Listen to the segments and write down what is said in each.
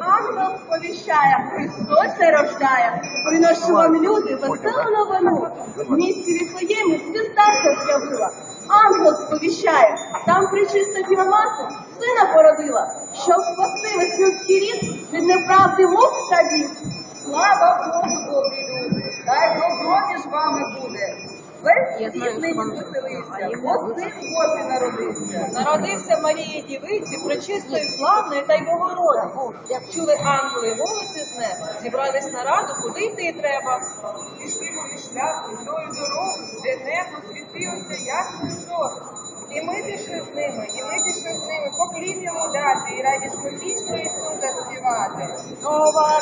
Ангел сповіщає, Христос се рождає. Приношу вам люди веселу новину. В місті Віфлеємі се з'явила. Ангел сповіщає, там причиста діва мати сина породила, щоб спасти весь людський рід від неправди мук та бід. Слава Богу, люди! Хай добро між вами буде. Народився. Народився Марії Дівиці, пречистої, славної та й Богородиці. Як чули ангели голоси з неба, зібрались на раду, куди йти треба. Пішли вони шляхом, тою дорогу, де небо світилося ясно зору. І ми пішли з ними, і ми пішли з ними, поклін йому дати, і радісну пісню Ісуса співати. Нова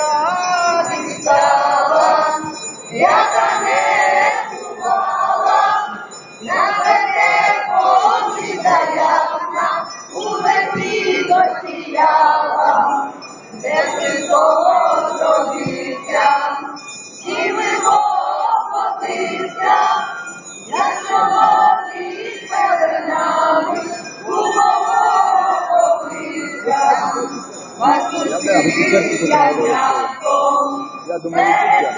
батьківська м'яко. Я думаю, це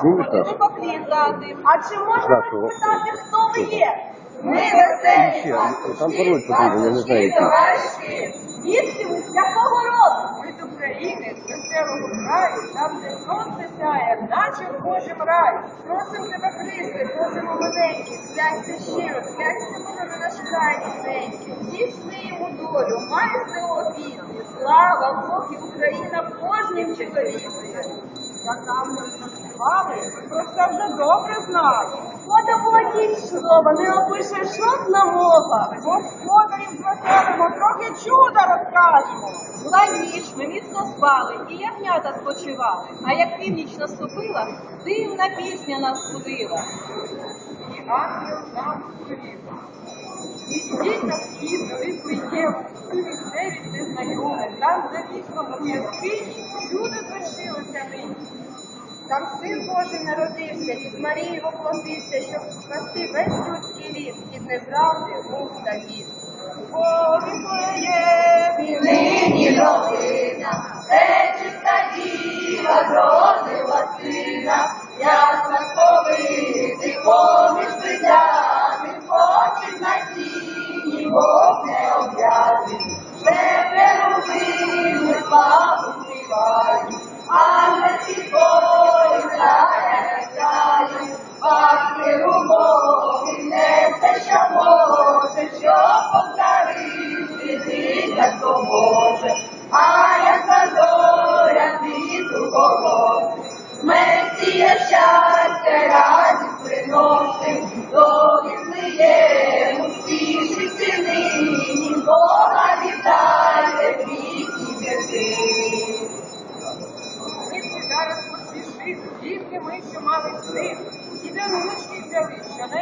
Слухай. ходили дати. А чи можна Дякую. спитати, хто ви є? Ми веселі, там пароль потрібен, я не знаю, який. товариші. Звідки ви? З якого роду? Ми з України, з веселого краю, там, де сонце сяє, наче в Божим раю. Просим тебе, Христе, просимо маленькі, зглянься щиро, зглянься може на наш край рідненький. Здійсни йому долю, має силу пісні, слава Бог і Україна кожнім чоловіці. Як нам не заспівали, про це вже добре знають. Водоводіть слова, не опише жодна мова. Господарів звеселимо, трохи чуда розкажемо. Була ніч, ми міцно спали, і ягнята спочивали. А як північ наступила, дивна пісня нас будила. І ангел нам повів. Ідіть на схід, до Віфлеєм, і місцевість незнайоме, там за вікном яскині чудо звершилося нині. Там син Божий народився, із Марії воплотився, щоб спасти весь людський рід від неправди, мук та бід.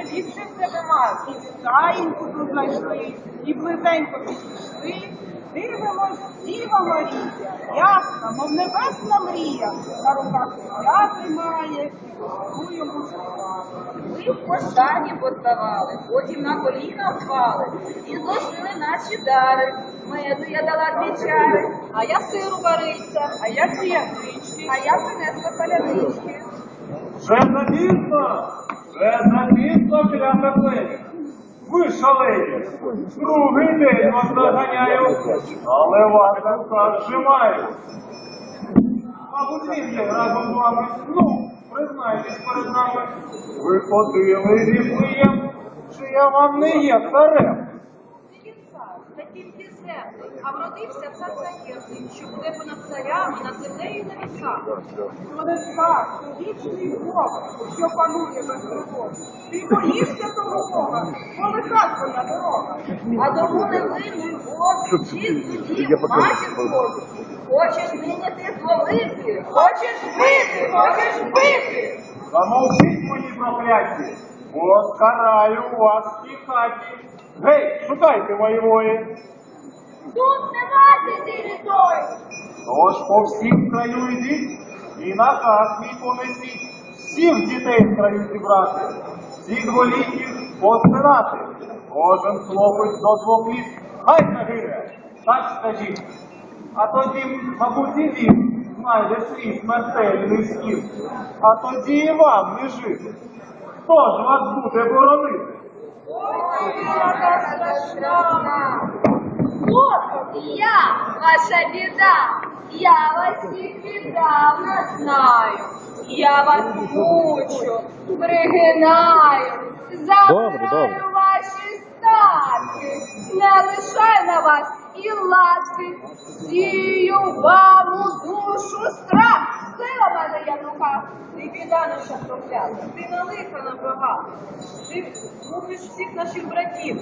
Взяли, що найліпше в себе мали. І стаїньку тут знайшли, і близенько підійшли. Дивимось, Діва Марія, ясна, мов небесна мрія, на руках я тримає, і йому. Ми в пошані подавали, потім на коліна впали, і зложили наші дари. Меду я дала дві чари, А я сиру вариться. а я дві ягнички, а я принесла палянички. Вже запізно, вже запізно клята плечі. Ви шалені, другий день вас доганяю, але вас так зжимаю. Мабуть, він є разом з вами. Ну, признайтесь перед нами. Ви ходили віфлеєм, чи я вам не є царем? та тільки землі, а вродився цар таємний, що буде понад царями, над землею і не так, то вічний Бог, що панує без турбот. Ти боїшся того Бога, коли хатка на дорога. А тому не винний Бог, чистий я матір Божу. Хочеш прийняти зловити, Хочеш бити, хочеш бити. Замовчіть мої прокляті, бо скараю вас в тій хаті. Гей, шукайте мої вої. Тут нема сиділи той. Тож по всім краю йдіть і наказ мій понесіть. Всіх дітей в краю зібрати, всіх голітів посинати. Кожен хлопець до двох літ, хай загине, так скажіть. А тоді, мабуть, і він знайде свій смертельний схід. А тоді і вам не жити. Хто ж вас буде боронити? Вот я, ваша біда. Я вас недавно віддавна знаю. Я вас мучу, пригинаю, забираю ваші статки, не лишаю на вас і ласки, сію вам у душу страх. Сила мене є в руках. Ти біда наша проклята, ти на лиха набагато. Ти мучиш всіх наших братів.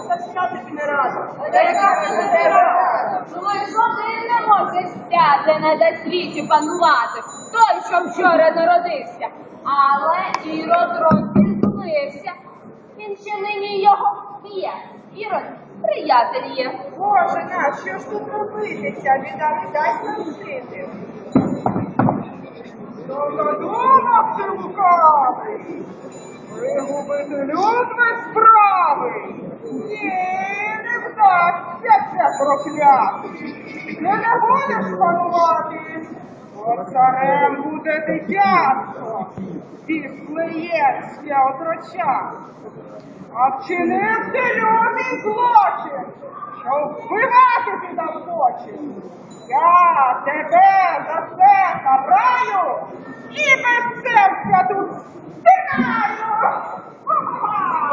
А так тобі не рада. Та яка ж це рада? Думаю, жоден не може стяти на світі панувати, той, що вчора народився. Але Ірод розізлився. Він ще нині його б'є. Ірод, приятель є. Боже наш, що ж тут робитися? Біда не дасть нам жити. Додумав ти лукавий, пригубити люд без. Ні, не вдасться це проклятий. Не не будеш панувати, бо царем буде дитятко, післеється отроча. А вчинив ти лютий злочин, що вбивати ти хочеш. Я тебе за це забраю і серця тут стинаю.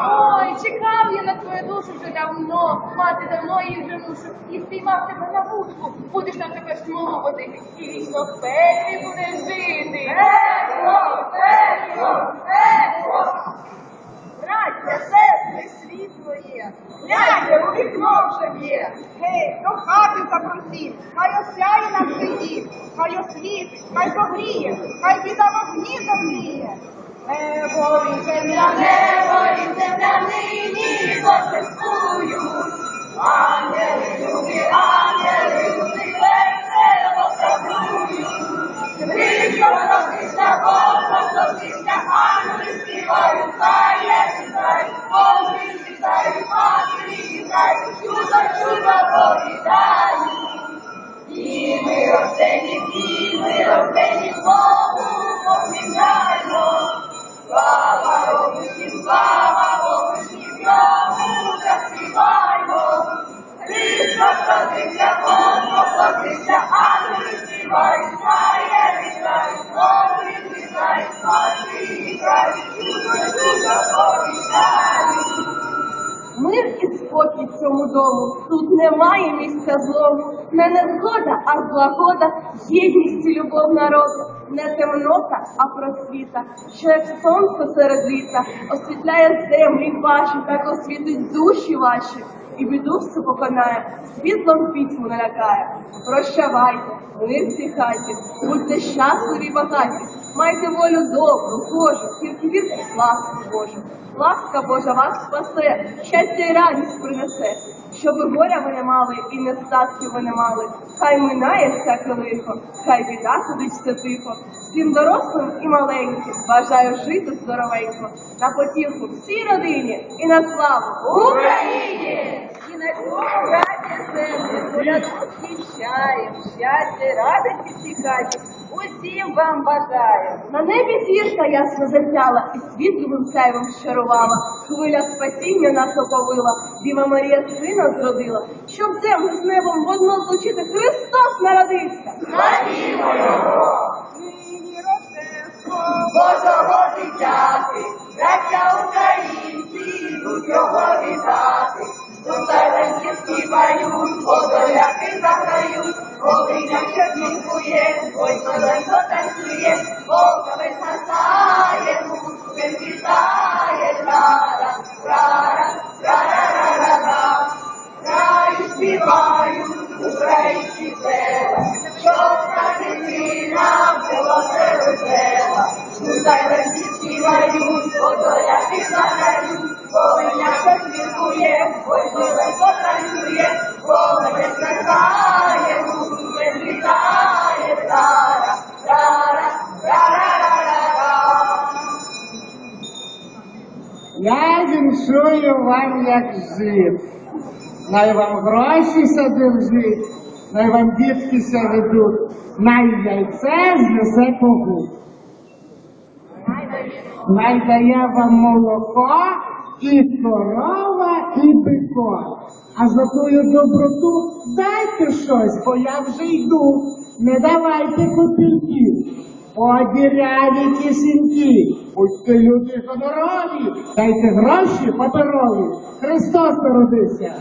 Ой, чекав я на твою душу вже давно, мати давно її вже мушу, і спіймав тебе на будку, будеш там тебе смовувати. і вічно в пеклі будеш жити. Пекло, пекло, пекло. Браття. Гляньте, у вікно вже б'є. Гей, до хати запросіть, хай осяє нам дім, хай освітить, хай погріє, хай біда вогні загріє. Небо і земля, Небо і земля нині торжествують, ангели, любі, ангели, люди, весело співають. Христос родився, Бог родився, ангели співають, чудо, чудо. І ми рождені, ми рождені, Богу. Слава Богу, слава Богу, йому заспіваймо. Христос родився, Бог родився, а співають, Марія спокій в цьому дому, тут немає місця злому, не незгода, а злагода, єдність і любов народу, не темнота, а просвіта, що як сонце серед літа освітляє землі ваші, так освітить душі ваші, і біду всю поконає, світлом пітьму налякає. Прощавайте, мир всі хаті, будьте щасливі і багаті, майте волю добру, Божу, тільки вірте в ласку Божу. Ласка Божа вас спасе, щастя і радість принесе, щоб горя ви не мали і нестатків ви не мали. Хай минає всяке лихо, хай біда все тихо. Всім дорослим і маленьким бажаю жити здоровенько, на потіху всій родині і на славу Україні! І на цьому раді землі віщаєм, щастя, радості в. Усім вам бажаю. На небі зірка ясно засяла, і світловим сяйвом щарувала. Хвиля спасіння нас оповила, Діва Марія сина зродила, щоб землю з небом в одно злучити Христос народився. Славімо його! нині Божого дитяти, браття українці, йдуть його вітати. Зелені співають, подоляки заграють, Волиня що дівкує, ой, зеленко танцює, Волка весна стає, гуски вітає, рара, ой, зеленко танцює, Волиня скакає, Я віншую вам як жив. Най вам гроші сади вжить, най вам дітки ся ведуть, най яйце знесе когут. Най дає вам молоко і корова, і бико. А за твою доброту дайте щось, бо я вже йду. Не давайте копійки. О, діряві кисеньки, будьте люди гонорові, дайте гроші паперові. Христос народився.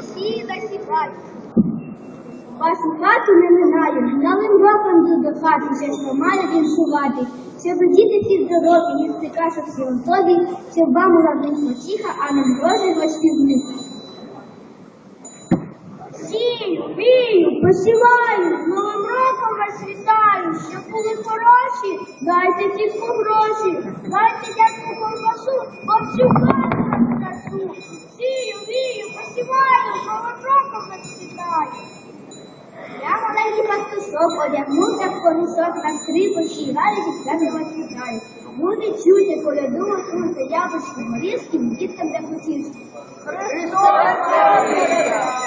всі засівають. Вашу хату не минає, новим роком до хати, чесно має віншувати, щоб діти всі здорові, їсти кашу всі готові, щоб вам була вийшла тіха, а не грожі гості в. Сію, вію, посіваю, вас вітаю, щоб були хороші, дайте тітку гроші, дайте дядьку ковбасу, бо всю хату красу. Сію, вію, посіваю, новим роком. Я маленький пастушок одягнувся в колісок на скрипочі, граю зі вас вітаю. Люди чуйте, коляду, слухайте, яблучки, горішки, діткам для потішки. Христос народився!